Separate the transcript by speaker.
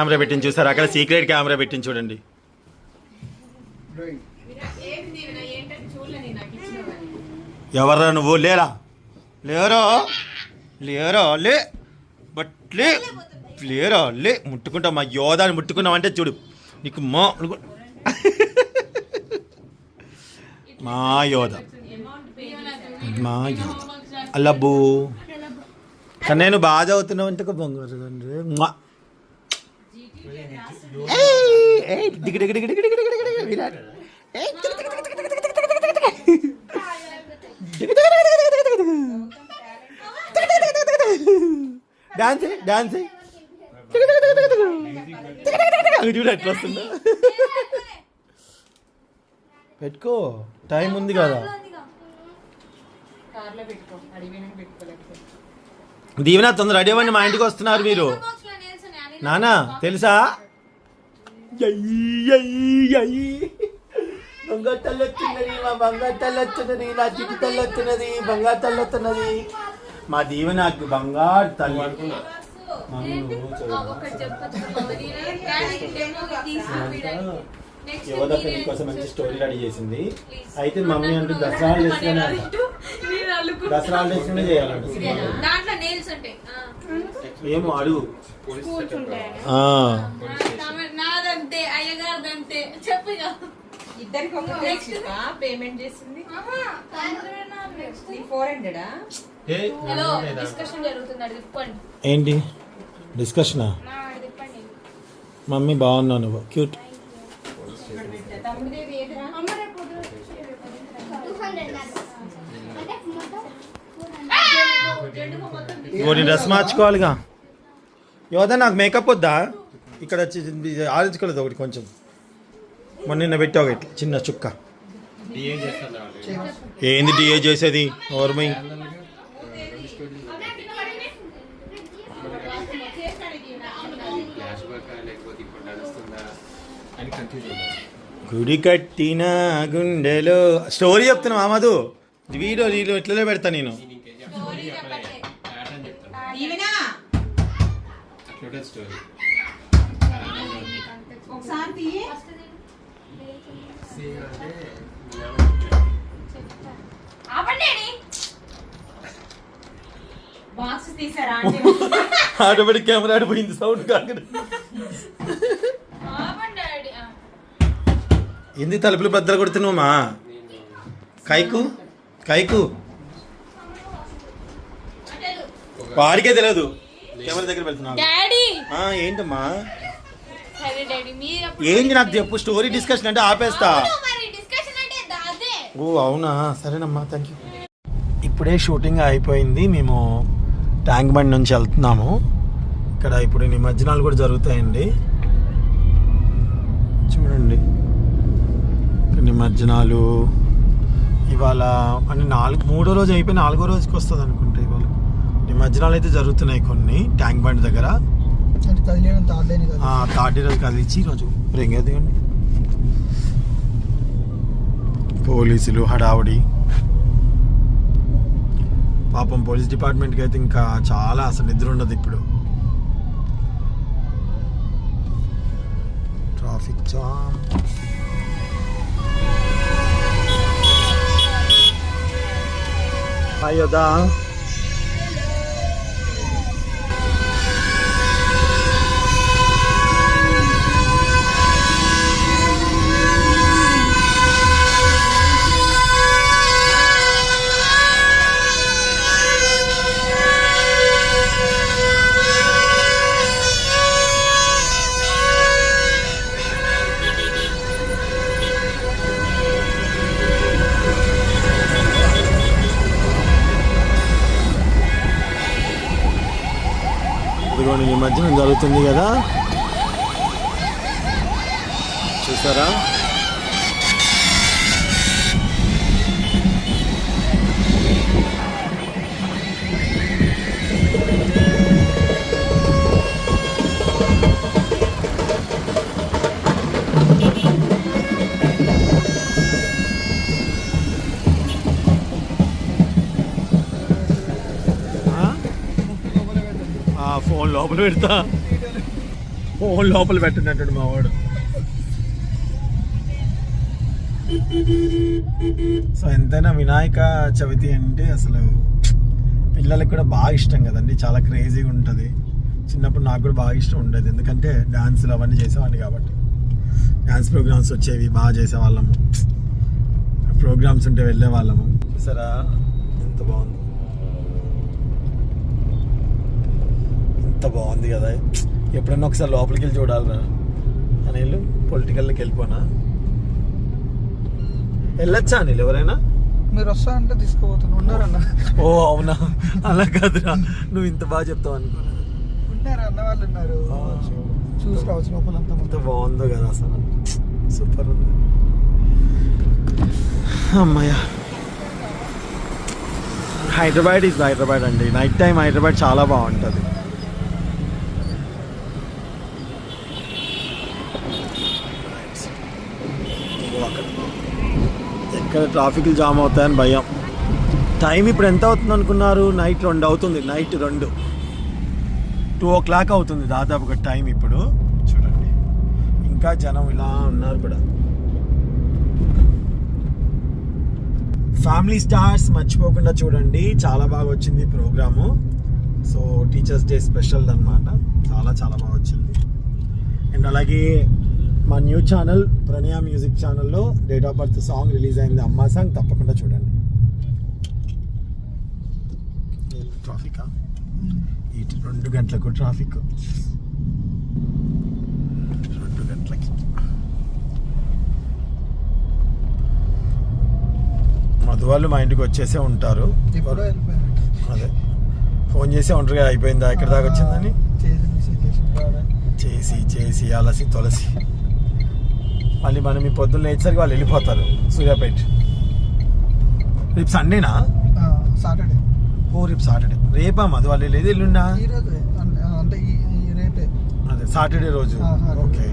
Speaker 1: Camera పెట్టింది చూసారు? అక్కడ సీక్రెట్ కెమెరా పెట్టింది చూడండి. ఎవరా నువ్వు? లేరా? లేరో? లేరో? లే. బట్ లే లేరో? లే. ముట్టుకుంటా మా యోధాని ముట్టుకున్నావంటే చూడు. నీకు మా మా యోధ. మా యోధ. అల్లబ్బు. కానీ నేను బాగా చదువుతున్నావు అంటే ఒక డాన్స్ డాన్స్ చూడు ఎట్లా వస్తుందా పెట్టుకో టైం ఉంది కదా దీవెన తొందర రెడీ అవ్వండి మా ఇంటికి వస్తున్నారు మీరు నానా తెలుసా? మా బంగారు తల్లొచ్చినది బంగారు మా బంగారు తల్లి యువత పెళ్ళి కోసం మంచి స్టోరీ రెడీ చేసింది అయితే మమ్మీ అంటే దసరా దసరాలు దసరా
Speaker 2: చేసుకునే
Speaker 1: ఏమో అడుగు.
Speaker 2: నాదంతే చెప్పు డిస్కషన్
Speaker 1: ఏంటి? డిస్కషనా మమ్మీ బాగున్నా నువ్వు. క్యూట్ ఇంకో డ్రెస్ మార్చుకోవాలిగా. యోధ నాకు మేకప్ వద్దా? ఇక్కడ వచ్చి ఆరెంజ్ కలర్ ఒకటి కొంచెం. మొన్న నిన్న పెట్టావు ఇట్లా చిన్న చుక్క. ఏంది డిఏ చేసేది? ఓర్మై గుడి కట్టిన గుండెలో స్టోరీ చెప్తున్నా మామదు. వీడియో వీడియో ఇట్లనే పెడతా నేను.
Speaker 3: ఒకటే స్టోరీ
Speaker 1: ఆటోమేటిక్ కెమెరా ఆడిపోయింది సౌండ్
Speaker 2: కాక
Speaker 1: ఎందు తలుపులు బద్దలు కొడుతున్నామా కైకు? కైకు? వాడికే తెలియదు కెమెరా దగ్గర పెడుతున్నా
Speaker 2: డాడీ!
Speaker 1: ఆ, ఏంటమ్మా?
Speaker 2: సరే డాడీ మీరు అప్పుడు-
Speaker 1: ఏంటి నాకు చెప్పు స్టోరీ డిస్కషన్ అంటే ఆపేస్తా.
Speaker 2: అవును, మరి డిస్కషన్ అంటే దా- అదే
Speaker 1: ఓ అవునా? సరేనమ్మా థ్యాంక్ యూ ఇప్పుడే షూటింగ్ అయిపోయింది మేము ట్యాంక్ బండ్ నుంచి వెళ్తున్నాము. ఇక్కడ ఇప్పుడు నిమజ్జనాలు కూడా జరుగుతాయండి. చూడండి. ఇక్కడ నిమజ్జనాలు ఇవాళ అని నాలుగు మూడో రోజు అయిపోయి నాలుగో రోజుకి వస్తుంది అనుకుంటా ఇవాళ. నిమజ్జనాలు అయితే జరుగుతున్నాయి కొన్ని. ట్యాంక్ బండ్ దగ్గర. తాటి రోజు కదిలిచ్చి ఈరోజు రింగేది పోలీసులు హడావుడి. పాపం పోలీస్ డిపార్ట్మెంట్కి అయితే ఇంకా చాలా అసలు నిద్ర ఉండదు ఇప్పుడు. Traffic jam. అయ్యోదా. ఇదిగోండి నిమజ్జనం జరుగుతుంది కదా. చూసారా? ఫోన్ లోపల పెడతా. ఫోన్ లోపల పెట్టినట్టు మావాడు. సో ఎంతైనా వినాయక చవితి అంటే అసలు పిల్లలకి కూడా బాగా ఇష్టం కదండి. చాలా క్రేజీగా ఉంటుంది. చిన్నప్పుడు నాకు కూడా బాగా ఇష్టం ఉండేది. ఎందుకంటే డాన్సులు అవన్నీ చేసేవాడిని కాబట్టి. డాన్స్ ప్రోగ్రామ్స్ వచ్చేవి బాగా చేసేవాళ్ళము. ప్రోగ్రామ్స్ ఉంటే వెళ్ళే వాళ్ళము సరే ఎంత బాగుంది? ఎంత బాగుంది కదా. ఎప్పుడన్నా ఒకసారి లోపలికి వెళ్ళి చూడాలరా. అనిల్ పొలిటికల్కి వెళ్ళిపోనా? వెళ్ళొచ్చా అనిల్ ఎవరైనా?
Speaker 4: మీరు వస్తా అంటే తీసుకుపోతాను ఉన్నారన్న.
Speaker 1: ఓ అవునా? అలా కాదురా. నువ్వు ఇంత బాగా చెప్తావు అనుకోలేదు
Speaker 4: ఉన్నారు? అన్న వాళ్ళు ఉన్నారు. చూసి రావచ్చు లోపలంతా
Speaker 1: ఎంత బాగుందో కదా అసలు. సూపర్ ఉంది. అమ్మయ్య. హైదరాబాద్ ఇస్ హైదరాబాద్ అండి. నైట్ టైం హైదరాబాద్ చాలా బాగుంటుంది. ఇక్కడ ట్రాఫిక్లు జామ్ అవుతాయని భయం. టైం ఇప్పుడు ఎంత అవుతుంది అనుకున్నారు? నైట్ రెండు అవుతుంది. నైట్ రెండు. టూ ఓ క్లాక్ అవుతుంది దాదాపుగా టైం ఇప్పుడు. చూడండి. ఇంకా జనం ఇలా ఉన్నారు కూడా. ఫ్యామిలీ స్టార్స్ మర్చిపోకుండా చూడండి. చాలా బాగా వచ్చింది programme. So teachers day special అనమాట చాలా చాలా బాగా వచ్చింది. అండ్ అలాగే మా న్యూ ఛానల్ ప్రణయ మ్యూజిక్ ఛానల్లో date of birth song release అయింది. అమ్మా సాంగ్ తప్పకుండా చూడండి. ట్రాఫికా ఈ రెండు గంటలకు ట్రాఫిక్ రెండు గంటలకి. మధు వాళ్ళు మా ఇంటికి వచ్చేసే ఉంటారు. అదే. ఫోన్ చేసే ఉంటారు కదా అయిపోయిందా? ఎక్కడ దాకా వచ్చిందని.
Speaker 4: చేసి చేసి
Speaker 1: అలసి తొలసి. మళ్ళీ మనం ఈ పొద్దున్న లేచేసరికి వాళ్ళు వెళ్ళిపోతారు సూర్యాపేట. రేపు సండేనా?
Speaker 4: సాటర్డే.
Speaker 1: ఓ రేపు సాటర్డే. రేపా మధు వాళ్ళు లేదు ఎల్లుండా?
Speaker 4: అంటే రేపే.
Speaker 1: అదే సాటర్డే రోజు. ఓకే.